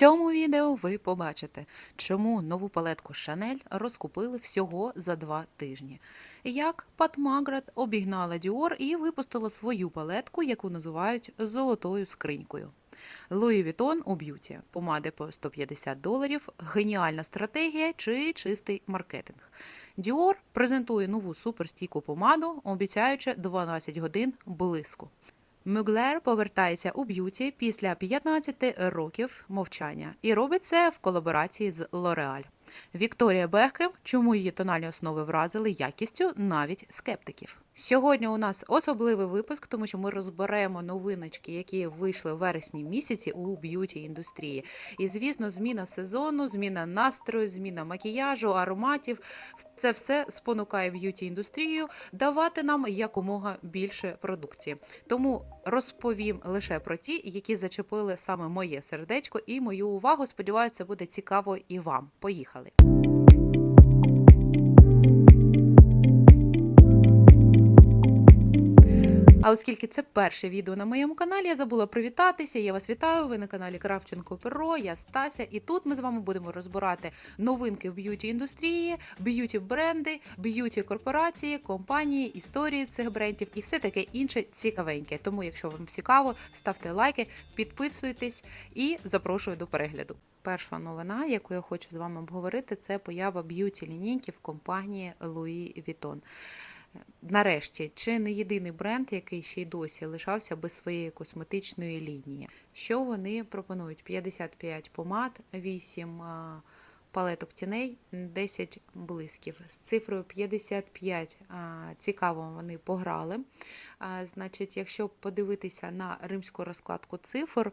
цьому відео ви побачите, чому нову палетку Chanel розкупили всього за два тижні. Як Пат Маград обігнала Dior і випустила свою палетку, яку називають золотою скринькою. Луї Вітон у б'юті. Помади по 150 доларів, геніальна стратегія чи чистий маркетинг. Dior презентує нову суперстійку помаду, обіцяючи 12 годин блиску. Мюглер повертається у б'юті після 15 років мовчання і робить це в колаборації з Лореаль. Вікторія Бекхем, чому її тональні основи вразили якістю навіть скептиків. Сьогодні у нас особливий випуск, тому що ми розберемо новиночки, які вийшли в вересні місяці у б'юті індустрії. І звісно, зміна сезону, зміна настрою, зміна макіяжу, ароматів це все спонукає б'юті індустрію давати нам якомога більше продукції. Тому розповім лише про ті, які зачепили саме моє сердечко і мою увагу. Сподіваюся, буде цікаво і вам. Поїхали. А оскільки це перше відео на моєму каналі, я забула привітатися. Я вас вітаю. Ви на каналі Кравченко Перо, я Стася. І тут ми з вами будемо розбирати новинки в б'юті індустрії, б'юті бренди, б'юті корпорації, компанії, історії цих брендів і все таке інше цікавеньке. Тому, якщо вам цікаво, ставте лайки, підписуйтесь і запрошую до перегляду. Перша новина, яку я хочу з вами обговорити, це поява б'юті лінійки в компанії Louis Vuitton. Нарешті, чи не єдиний бренд, який ще й досі лишався без своєї косметичної лінії. Що вони пропонують? 55 помад, 8 палеток тіней, 10 блисків. З цифрою 55 цікаво вони пограли. Значить, якщо подивитися на римську розкладку цифр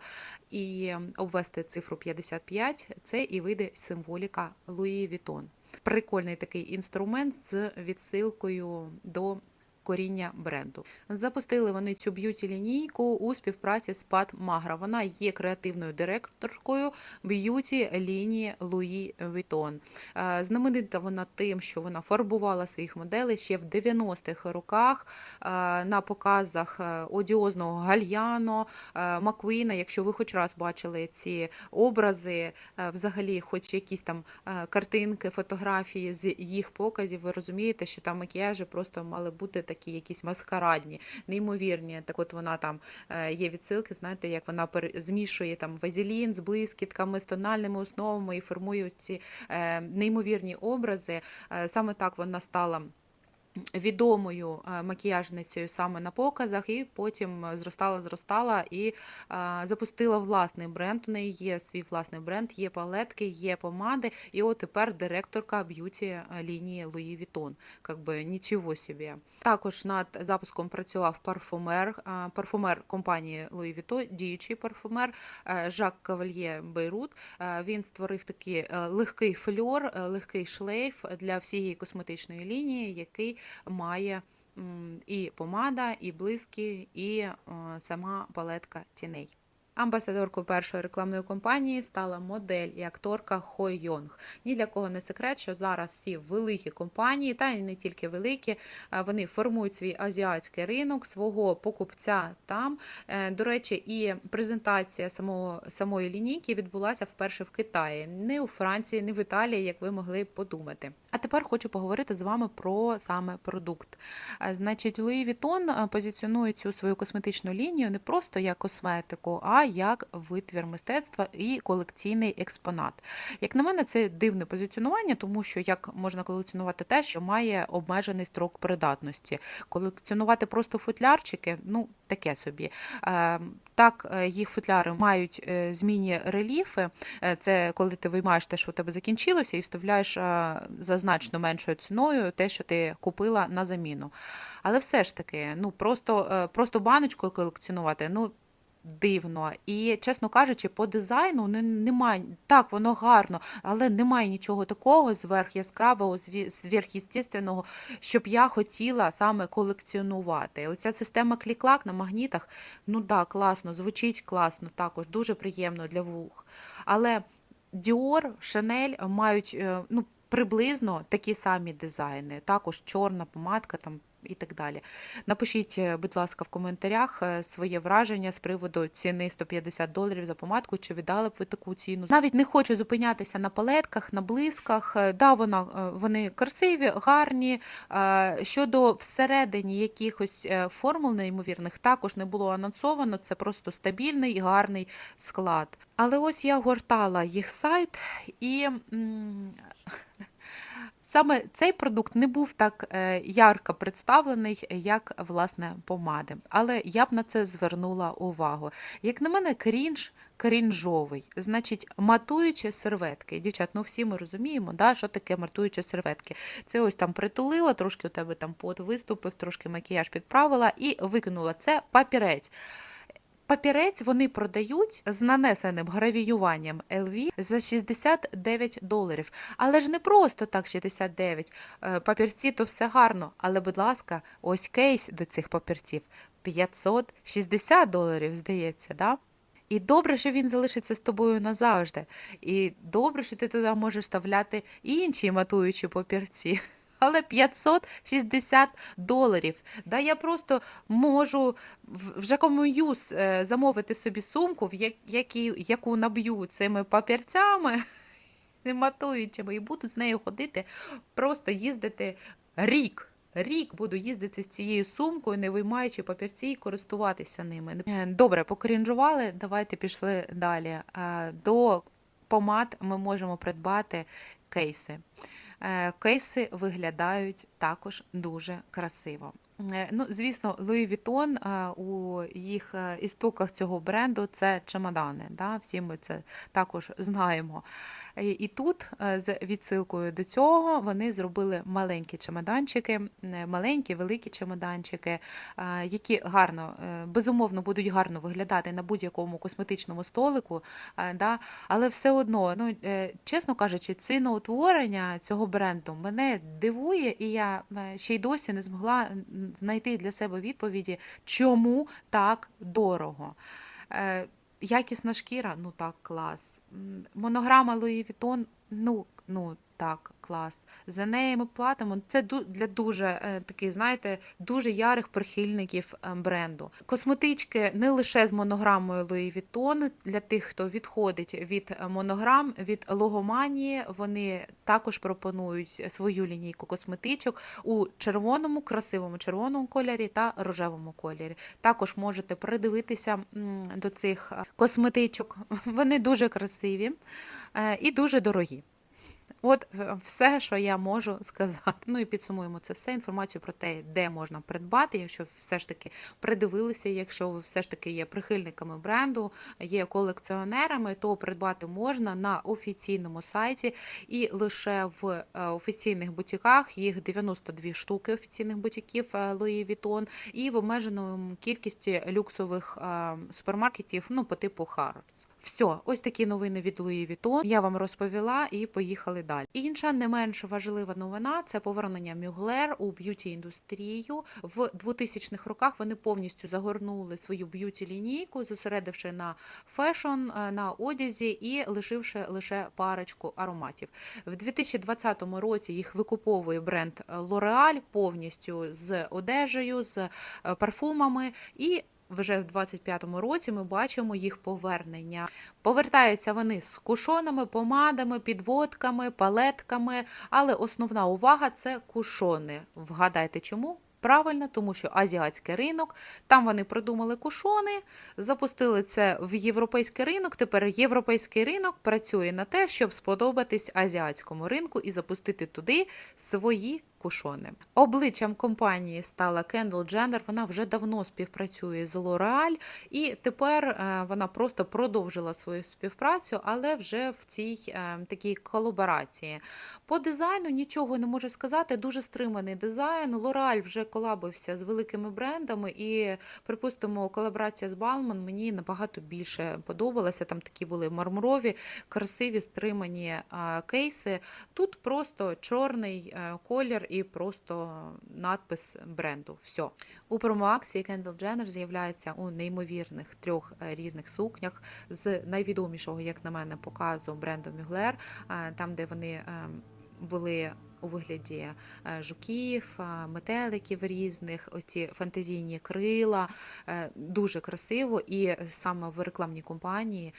і обвести цифру 55, це і вийде символіка Луї Вітон. Прикольний такий інструмент з відсилкою до коріння бренду. Запустили вони цю б'юті лінійку у співпраці з Пат Магра. Вона є креативною директоркою б'юті лінії Луї Вітон. Знаменита вона тим, що вона фарбувала своїх моделей ще в 90-х роках е, на показах е, одіозного гальяно, е, Маквіна. Якщо ви хоч раз бачили ці образи, е, взагалі, хоч якісь там е, картинки, фотографії з їх показів, ви розумієте, що там макіяжі просто мали бути такі якісь маскарадні, неймовірні. Так от вона там е, є відсилки, знаєте, як вона змішує там вазелін з блискітками, з тональними основами і формує ці е, неймовірні образи. Е, Саме так вона стала. Відомою е, макіяжницею саме на показах, і потім зростала, зростала і е, запустила власний бренд. У неї є свій власний бренд, є палетки, є помади. І от тепер директорка б'юті лінії Луї Вітон. Как би нічого собі. Також над запуском працював парфумер, е, парфумер компанії Луї Віто, діючий парфумер е, Жак Кавальє Бейрут. Е, Він створив такий е, легкий фльор, е, легкий шлейф для всієї косметичної лінії, який має і помада, і блиски, і е, сама палетка тіней. Амбасадоркою першої рекламної кампанії стала модель і акторка Хо Йонг. Ні для кого не секрет, що зараз всі великі компанії, та й не тільки великі, е, вони формують свій азіатський ринок, свого покупця там. Е, До речі, і презентація самого самої лінійки відбулася вперше в Китаї, не у Франції, не в Італії, як ви могли подумати. А тепер хочу поговорити з вами про саме продукт. Е, Значить, Луї Вітон позиціонує цю свою косметичну лінію не просто як косметику, а як витвір мистецтва і колекційний експонат. Як на мене, це дивне позиціонування, тому що як можна колекціонувати те, що має обмежений строк придатності. Колекціонувати просто футлярчики, ну таке собі. Е, Так, е, їх футляри мають е, змінні рельєфи. Це коли ти виймаєш те, що у тебе закінчилося, і вставляєш за значно меншою ціною те, що ти купила на заміну. Але все ж таки, ну просто, просто баночку колекціонувати, ну. Дивно, і чесно кажучи, по дизайну ну, немає так, воно гарно, але немає нічого такого зверх яскравого, зві- щоб я хотіла саме колекціонувати. Оця система клік-клак на магнітах, ну так, класно, звучить класно, також дуже приємно для вух. Але Dior, Chanel мають е, ну, приблизно такі самі дизайни. Також чорна помадка, там і так далі. Напишіть, е, будь ласка, в коментарях е, своє враження з приводу ціни 150 доларів за помадку, чи віддали б ви таку ціну. Навіть не хочу зупинятися на палетках, на блисках. Е, Да, вона, вони красиві, гарні. Щодо всередині якихось формул неймовірних, також не було анонсовано. Це просто стабільний і гарний склад. Але ось я гортала їх сайт і. Саме цей продукт не був так е, ярко представлений, як власне помади. Але я б на це звернула увагу. Як на мене, крінж крінжовий, значить, матуючі серветки. Дівчат, ну всі ми розуміємо, да, що таке матуючі серветки. Це ось там притулила, трошки у тебе там пот виступив, трошки макіяж підправила і викинула. Це папірець. Папірець вони продають з нанесеним гравіюванням LV за 69 доларів. Але ж не просто так 69. Е, Папірці то все гарно. Але, будь ласка, ось кейс до цих папірців 560 доларів, здається, да? І добре, що він залишиться з тобою назавжди. І добре, що ти туди можеш вставляти інші матуючі папірці. Але 560 доларів. Да, я просто можу в в Жакому Юз е, замовити собі сумку, в які, яку наб'ю цими папірцями матуючими, і буду з нею ходити, просто їздити рік. Рік буду їздити з цією сумкою, не виймаючи папірці і користуватися ними. Е, Добре, покрінжували, давайте пішли далі. Е, До помад ми можемо придбати кейси. Е, Кейси виглядають також дуже красиво. Е, Ну, звісно, Louis Vuitton е, у їх е, істоках цього бренду це чемодани. Да? Всі ми це також знаємо. І тут з відсилкою до цього вони зробили маленькі чемоданчики, маленькі, великі чемоданчики, які гарно, безумовно, будуть гарно виглядати на будь-якому косметичному столику. Да? Але все одно, ну, чесно кажучи, ціноутворення цього бренду мене дивує, і я ще й досі не змогла знайти для себе відповіді, чому так дорого. Е, Якісна шкіра, ну так, клас. Монограма Луї Вітон, ну, ну так, клас. За неї ми платимо. Це для дуже е, таких, знаєте, дуже ярих прихильників е, бренду. Косметички не лише з монограмою Louis Vuitton, для тих, хто відходить від е, монограм, від логоманії, вони також пропонують свою лінійку косметичок у червоному, красивому червоному кольорі та рожевому кольорі. Також можете придивитися до цих косметичок. Вони дуже красиві і дуже дорогі. От е, все, що я можу сказати. Ну і підсумуємо це все інформацію про те, де можна придбати, якщо все ж таки придивилися, якщо ви все ж таки є прихильниками бренду, є колекціонерами, то придбати можна на офіційному сайті і лише в е, офіційних бутіках їх 92 штуки офіційних бутіків е, Louis Vuitton і в обмеженому кількості люксових е, супермаркетів, ну по типу Harrods. Все, ось такі новини від Louis Vuitton. Я вам розповіла і поїхали далі. Інша не менш важлива новина це повернення Мюглер у б'юті індустрію. В 2000-х роках вони повністю загорнули свою б'юті лінійку, зосередивши на фешн, е, на одязі і лишивши лише парочку ароматів. В 2020 році їх викуповує бренд L'Oreal повністю з одежею, з е, парфумами і. Вже в 25-му році ми бачимо їх повернення. Повертаються вони з кушонами, помадами, підводками, палетками, але основна увага це кушони. Вгадайте чому? Правильно, тому що азіатський ринок, там вони придумали кушони, запустили це в європейський ринок. Тепер європейський ринок працює на те, щоб сподобатись азіатському ринку і запустити туди свої кушони. Обличчям компанії стала Кендл Дженнер. Вона вже давно співпрацює з L'Oreal, і тепер е, вона просто продовжила свою співпрацю, але вже в цій е, такій колаборації. По дизайну нічого не можу сказати. Дуже стриманий дизайн. L'Oreal вже колабився з великими брендами, і припустимо, колаборація з Balmain мені набагато більше подобалася. Там такі були мармурові, красиві стримані е, кейси. Тут просто чорний колір і просто надпис бренду. Все. У промоакції Kendall Jenner з'являється у неймовірних трьох е, різних сукнях з найвідомішого, як на мене, показу бренду Mugler, е, там, де вони. е, були у вигляді жуків, метеликів різних, ось ці фантазійні крила. Дуже красиво, і саме в рекламній компанії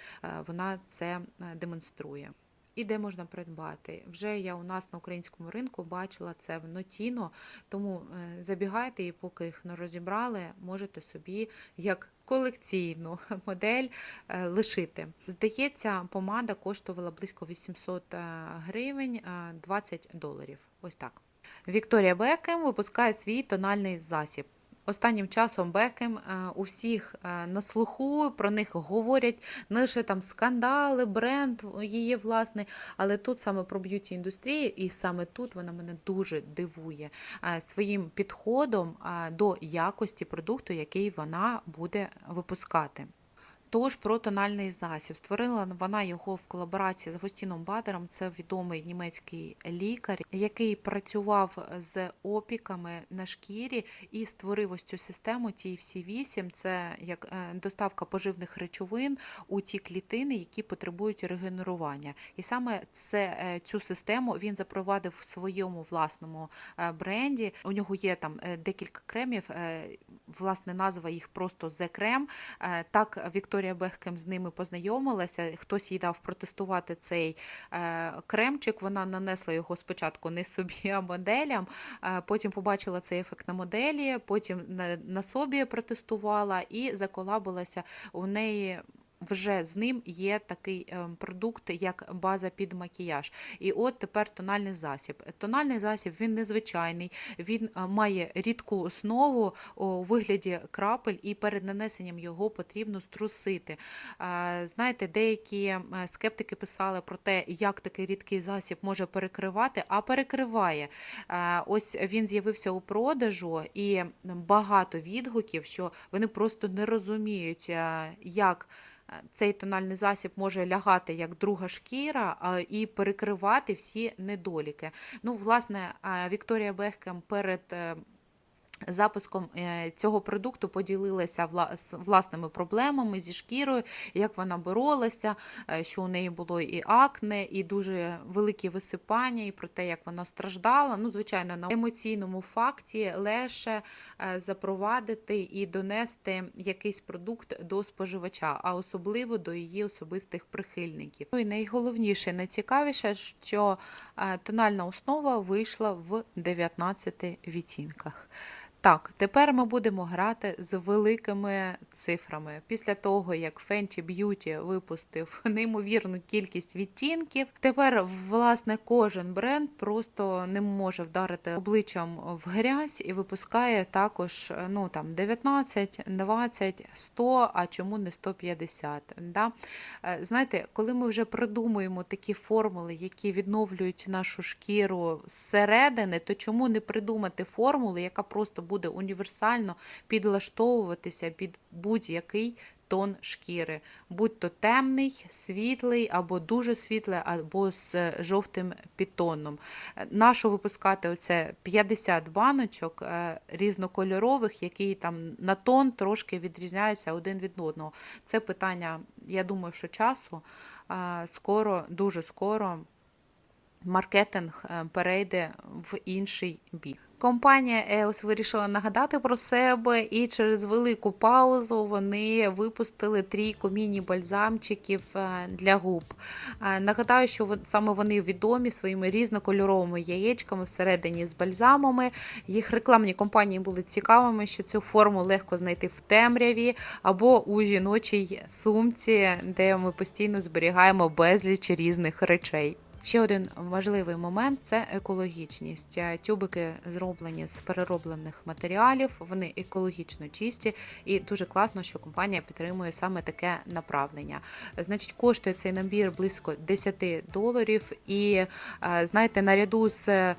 вона це демонструє. І де можна придбати? Вже я у нас на українському ринку бачила це в Нотіно, тому е, забігайте і поки їх не розібрали, можете собі як колекційну модель е, лишити. Здається, помада коштувала близько 800 е, гривень, е, 20 доларів. Ось так. Вікторія Бекем випускає свій тональний засіб. Останнім часом Бекем е, у всіх е, на слуху про них говорять не лише там скандали, бренд її власний, але тут саме про б'юті індустрію, і саме тут вона мене дуже дивує е, своїм підходом до якості продукту, який вона буде випускати. Тож про тональний засіб. Створила вона його в колаборації з Агостіном Бадером. Це відомий німецький лікар, який працював з опіками на шкірі і створив ось цю систему TFC8. Це як е, доставка поживних речовин у ті клітини, які потребують регенерування. І саме це е, цю систему він запровадив в своєму власному е, бренді. У нього є там декілька кремів. Власне, назва їх просто The Крем. Так Вікторія Бехкем з ними познайомилася. Хтось їй дав протестувати цей е, кремчик. Вона нанесла його спочатку не собі, а моделям. Е, Потім побачила цей ефект на моделі, потім на собі протестувала і заколабилася у неї. Вже з ним є такий е, продукт, як база під макіяж. І от тепер тональний засіб. Тональний засіб він незвичайний, він е, має рідку основу у вигляді крапель, і перед нанесенням його потрібно струсити. Е, Знаєте, деякі скептики писали про те, як такий рідкий засіб може перекривати, а перекриває. Ось він з'явився у продажу, і багато відгуків, що вони просто не розуміють, як цей тональний засіб може лягати як друга шкіра і перекривати всі недоліки. Ну, власне, Вікторія Бехкем перед е, запуском е, цього продукту поділилася власними проблемами зі шкірою, як вона боролася, е, що у неї було і акне, і дуже великі висипання, і про те, як вона страждала. Ну, звичайно, на емоційному факті легше е, запровадити і донести якийсь продукт до споживача, а особливо до її особистих прихильників. Ну і найголовніше, найцікавіше, що тональна основа вийшла в 19 відтінках. Так, тепер ми будемо грати з великими цифрами. Після того, як Fenty Beauty випустив неймовірну кількість відтінків, тепер, власне, кожен бренд просто не може вдарити обличчям в грязь і випускає також ну, там, 19, 20, 100, а чому не 150. Да? Е, Знаєте, коли ми вже придумуємо такі формули, які відновлюють нашу шкіру зсередини, то чому не придумати формулу, яка просто буде універсально підлаштовуватися під будь-який тон шкіри, будь то темний, світлий, або дуже світлий, або з жовтим підтоном. Нащо випускати оце 50 баночок е, різнокольорових, які там на тон трошки відрізняються один від одного. Це питання, я думаю, що часу скоро, дуже скоро маркетинг е, перейде в інший бік. Компанія EOS вирішила нагадати про себе, і через велику паузу вони випустили трійку міні-бальзамчиків е, для губ. Е, Нагадаю, що саме вони відомі своїми різнокольоровими яєчками всередині з бальзамами. Їх рекламні кампанії були цікавими, що цю форму легко знайти в темряві або у жіночій сумці, де ми постійно зберігаємо безліч різних речей. Ще один важливий момент це екологічність. Е, Тюбики зроблені з перероблених матеріалів, вони екологічно чисті, і дуже класно, що компанія підтримує саме таке направлення. Значить, коштує цей набір близько 10 доларів. І е, знаєте, наряду з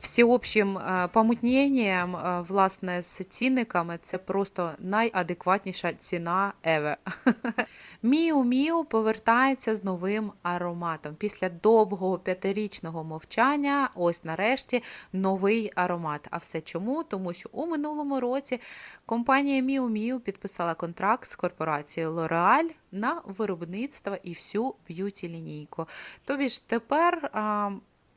всеобщим е, помутненням, е, власне, з цінниками, це просто найадекватніша ціна ever. Міу Міу повертається з новим ароматом. Після довгого п'ятирічного мовчання, ось нарешті новий аромат. А все чому? Тому що у минулому році компанія Міу Міу підписала контракт з корпорацією L'Oreal на виробництво і всю б'юті лінійку. Тобі ж тепер.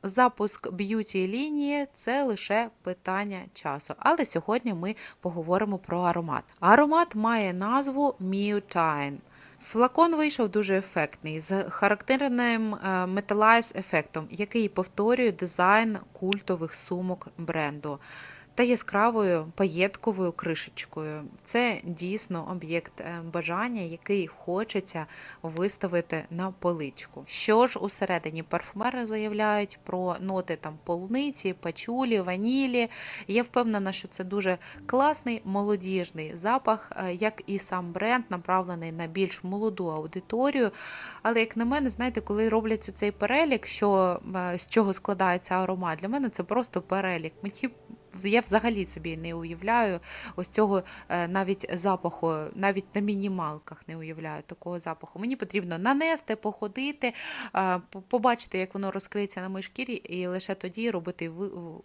Запуск б'юті лінії це лише питання часу. Але сьогодні ми поговоримо про аромат. Аромат має назву Mutine. Флакон вийшов дуже ефектний з характерним металайз ефектом, який повторює дизайн культових сумок бренду. Та яскравою паєтковою кришечкою. Це дійсно об'єкт е, бажання, який хочеться виставити на поличку. Що ж усередині парфумери заявляють про ноти там полуниці, пачулі, ванілі. Я впевнена, що це дуже класний молодіжний запах, е, як і сам бренд, направлений на більш молоду аудиторію. Але, як на мене, знаєте, коли роблять цей перелік, що е, з чого складається аромат, для мене це просто перелік. Мені я взагалі собі не уявляю ось цього е, навіть запаху, навіть на мінімалках не уявляю такого запаху. Мені потрібно нанести, походити, е, побачити, як воно розкриється на моїй шкірі, і лише тоді робити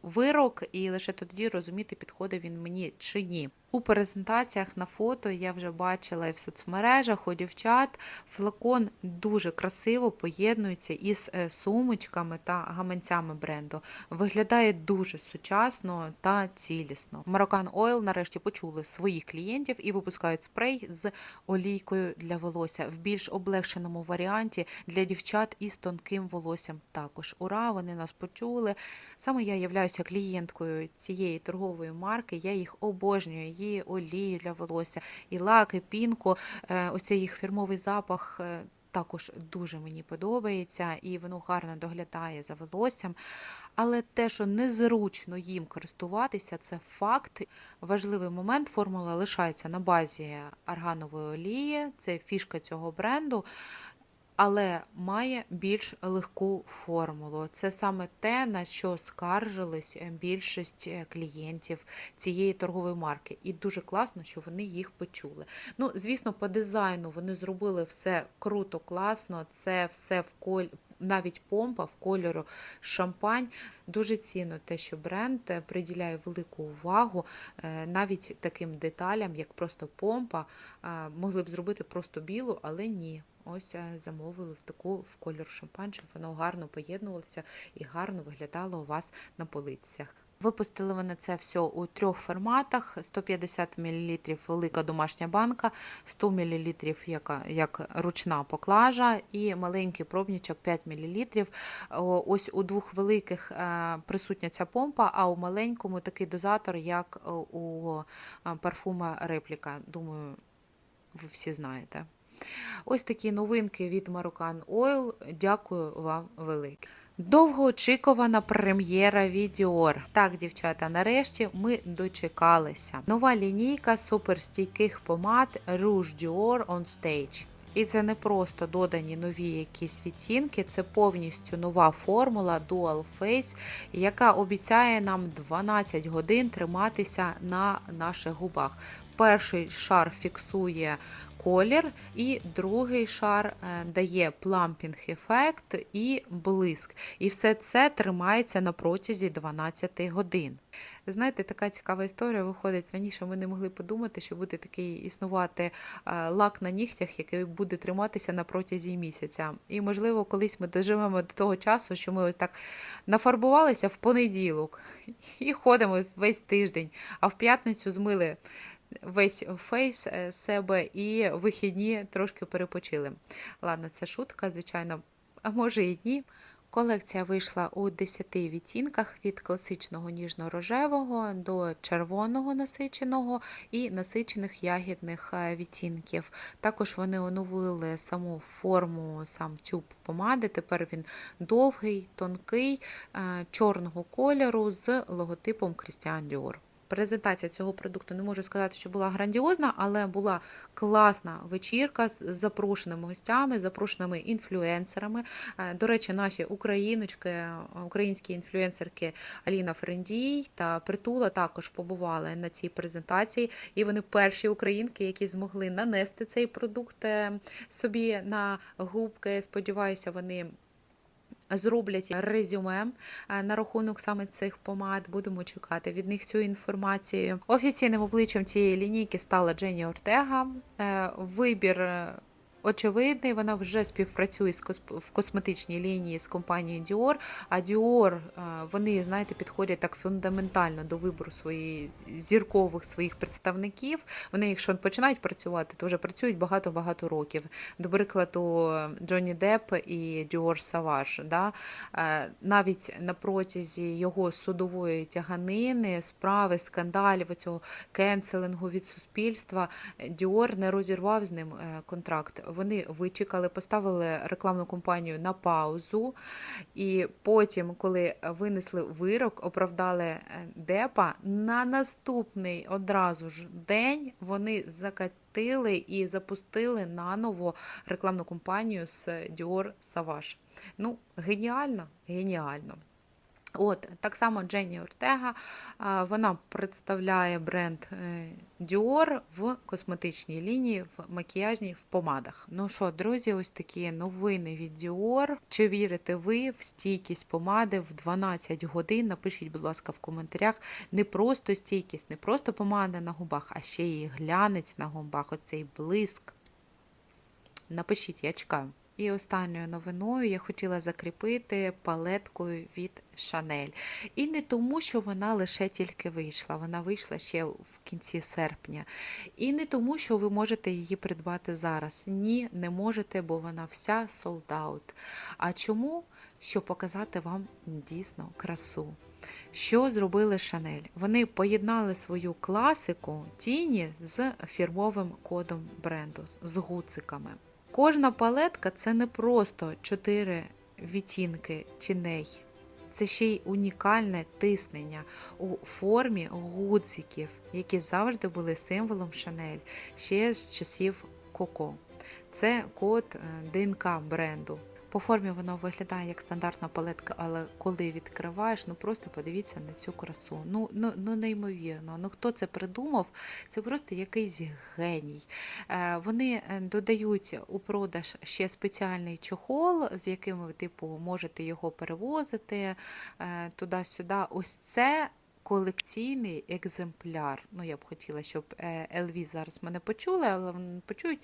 вирок, і лише тоді розуміти, підходить він мені чи ні. У презентаціях на фото я вже бачила і в соцмережах у дівчат. Флакон дуже красиво поєднується із е, сумочками та гаманцями бренду. Виглядає дуже сучасно та цілісно. Moroccan Oil нарешті почули своїх клієнтів і випускають спрей з олійкою для волосся в більш облегшеному варіанті для дівчат із тонким волоссям. Також ура, вони нас почули. Саме я являюся клієнткою цієї торгової марки. Я їх обожнюю і олію для волосся, і лак, і пінку. Е, Оцей їх фірмовий запах. Е, також дуже мені подобається, і воно гарно доглядає за волоссям. Але те, що незручно їм користуватися, це факт. Важливий момент. Формула лишається на базі арганової олії, це фішка цього бренду але має більш легку формулу. Це саме те, на що скаржились е, більшість е, клієнтів цієї торгової марки. І дуже класно, що вони їх почули. Ну, звісно, по дизайну вони зробили все круто, класно. Це все в коль. Навіть помпа в кольору шампань. Дуже цінно те, що бренд е, приділяє велику увагу навіть таким деталям, як просто помпа. Могли б зробити просто білу, але ні. Ось е, замовили в таку в кольор шампань, щоб воно гарно поєднувалося і гарно виглядало у вас на полицях. Випустили вони це все у трьох форматах: 150 мл велика домашня банка, 100 мл як, як ручна поклажа, і маленький пробничок 5 мл. Ось у двох великих е, присутня ця помпа, а у маленькому такий дозатор, як у е, парфума репліка. Думаю, ви всі знаєте. Ось такі новинки від Moroccan Oil. Дякую вам велике. Довгоочікувана прем'єра від. Так, дівчата, нарешті ми дочекалися. Нова лінійка суперстійких помад Rouge Dior On Stage. І це не просто додані нові якісь відтінки, це повністю нова формула Dual Face, яка обіцяє нам 12 годин триматися на наших губах. Перший шар фіксує колір, і другий шар е, дає плампінг ефект і блиск. І все це тримається на протязі 12 годин. Знаєте, така цікава історія виходить. Раніше ми не могли подумати, що буде такий існувати е, лак на нігтях, який буде триматися на протязі місяця. І, можливо, колись ми доживемо до того часу, що ми ось так нафарбувалися в понеділок і ходимо весь тиждень, а в п'ятницю змили весь фейс е, себе і вихідні трошки перепочили. Ладно, це шутка, звичайно, а може і ні. Колекція вийшла у 10 відтінках від класичного ніжно-рожевого до червоного насиченого і насичених ягідних е, відтінків. Також вони оновили саму форму, сам тюб помади. Тепер він довгий, тонкий, е, чорного кольору з логотипом Christian Dior. Презентація цього продукту не можу сказати, що була грандіозна, але була класна вечірка з запрошеними гостями, запрошеними інфлюенсерами. Е, до речі, наші україночки, українські інфлюенсерки Аліна Френдій та Притула також побували на цій презентації, і вони перші українки, які змогли нанести цей продукт е, собі на губки. Сподіваюся, вони зроблять резюме е, на рахунок саме цих помад. Будемо чекати від них цю інформацію. Офіційним обличчям цієї лінійки стала Дженні Ортега. Е, вибір. Е, очевидний. Вона вже співпрацює з кос- в косметичній лінії з компанією Dior. А Dior, е, вони, знаєте, підходять так фундаментально до вибору своїх зіркових своїх представників. Вони, якщо починають працювати, то вже працюють багато-багато років. До прикладу, Джонні Депп і Dior Savage. Да? Е, Навіть на протязі його судової тяганини, справи, скандалів, цього кенселингу від суспільства, Діор не розірвав з ним е, контракт. Вони вичекали, поставили рекламну кампанію на паузу, і потім, коли винесли вирок, оправдали е, Депа, на наступний одразу ж день вони закатили і запустили наново рекламну кампанію з Dior Savage. Ну, геніально, геніально. От, так само Дженні Ортега, вона представляє бренд е, Dior в косметичній лінії, в макіяжній, в помадах. Ну що, друзі, ось такі новини від Dior. Чи вірите ви в стійкість помади в 12 годин? Напишіть, будь ласка, в коментарях. Не просто стійкість, не просто помада на губах, а ще й глянець на губах, оцей блиск. Напишіть, я чекаю. І останньою новиною я хотіла закріпити палеткою від Шанель. І не тому, що вона лише тільки вийшла, вона вийшла ще в кінці серпня. І не тому, що ви можете її придбати зараз. Ні, не можете, бо вона вся sold out. А чому? Щоб показати вам дійсно красу. Що зробили Шанель? Вони поєднали свою класику тіні з фірмовим кодом бренду, з гуциками. Кожна палетка це не просто чотири відтінки тіней, це ще й унікальне тиснення у формі гудзиків, які завжди були символом Шанель ще з часів Коко. Це код е, ДНК бренду. По формі воно виглядає як стандартна палетка, але коли відкриваєш, ну просто подивіться на цю красу. Ну, ну, ну неймовірно. Ну хто це придумав? Це просто якийсь геній. Е, Вони е, додають у продаж ще спеціальний чохол, з яким типу, можете його перевозити е, туди-сюди. Ось це. Колекційний екземпляр. Ну, я б хотіла, щоб LV зараз мене почули, але вони почують.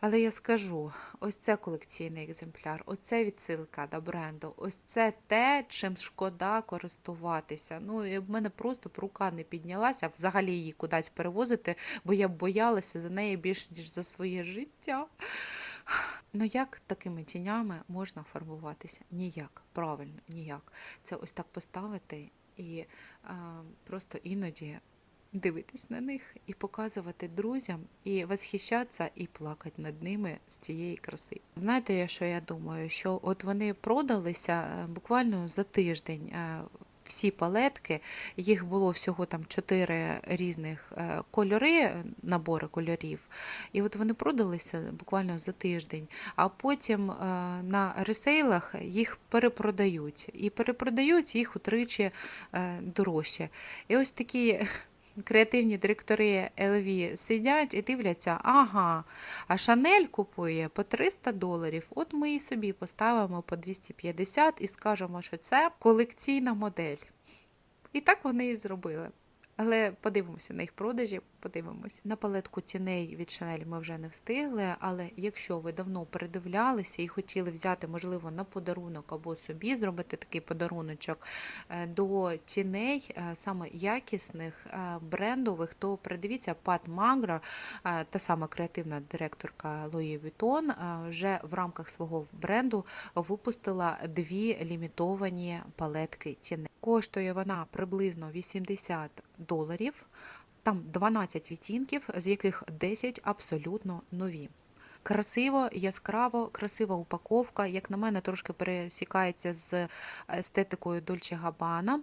Але я скажу: ось це колекційний екземпляр, оце відсилка до бренду, ось це те, чим шкода користуватися. Ну, і в мене просто б рука не піднялася взагалі її кудись перевозити, бо я б боялася за неї більше, ніж за своє життя. Ну як такими тінями можна фарбуватися? Ніяк, правильно, ніяк. Це ось так поставити і а, просто іноді дивитись на них і показувати друзям, і восхищатися, і плакати над ними з цієї краси. Знаєте, що я думаю? Що от вони продалися е, буквально за тиждень. е, Всі палетки, їх було всього там чотири різних е, кольори, набори кольорів. І от вони продалися буквально за тиждень, а потім на ресейлах їх перепродають. І перепродають їх утричі дорожче. І ось такі креативні директори LV сидять і дивляться, ага, а Шанель купує по 300 доларів. От ми і собі поставимо по 250 і скажемо, що це колекційна модель. І так вони і зробили. Але подивимося на їх продажі, подивимося. На палетку тіней від Chanel ми вже не встигли, але якщо ви давно передивлялися і хотіли взяти, можливо, на подарунок або собі зробити такий подаруночок е, до тіней, е, саме якісних е, брендових, то придивіться Пат Магра, та сама креативна директорка Vuitton, е, вже в рамках свого бренду випустила дві лімітовані палетки тіней. Коштує вона приблизно 80 доларів. Там 12 відтінків, з яких 10 абсолютно нові. Красиво, яскраво, красива упаковка. Як на мене, трошки пересікається з естетикою Дольче Габана.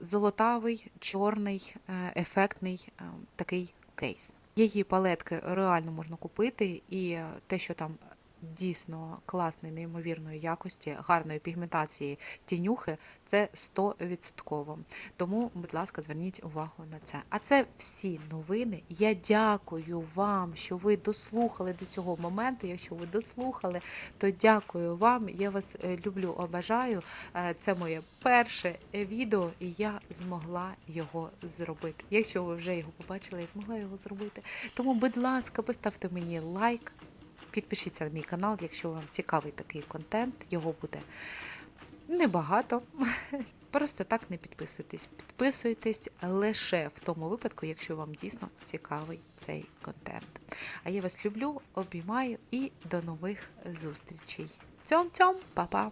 Золотавий, чорний, е, ефектний е, такий кейс. Її палетки реально можна купити, і те, що там дійсно класної, неймовірної якості, гарної пігментації тінюхи, це 100%. Тому, будь ласка, зверніть увагу на це. А це всі новини. Я дякую вам, що ви дослухали до цього моменту. Якщо ви дослухали, то дякую вам. Я вас е, люблю, обажаю. Е, Це моє перше відео, і я змогла його зробити. Якщо ви вже його побачили, я змогла його зробити. Тому, будь ласка, поставте мені лайк, підпишіться на мій канал, якщо вам цікавий такий контент. Його буде небагато. Просто так не підписуйтесь. Підписуйтесь лише в тому випадку, якщо вам дійсно цікавий цей контент. А я вас люблю, обіймаю і до нових зустрічей. Цьом-цьом, па-па!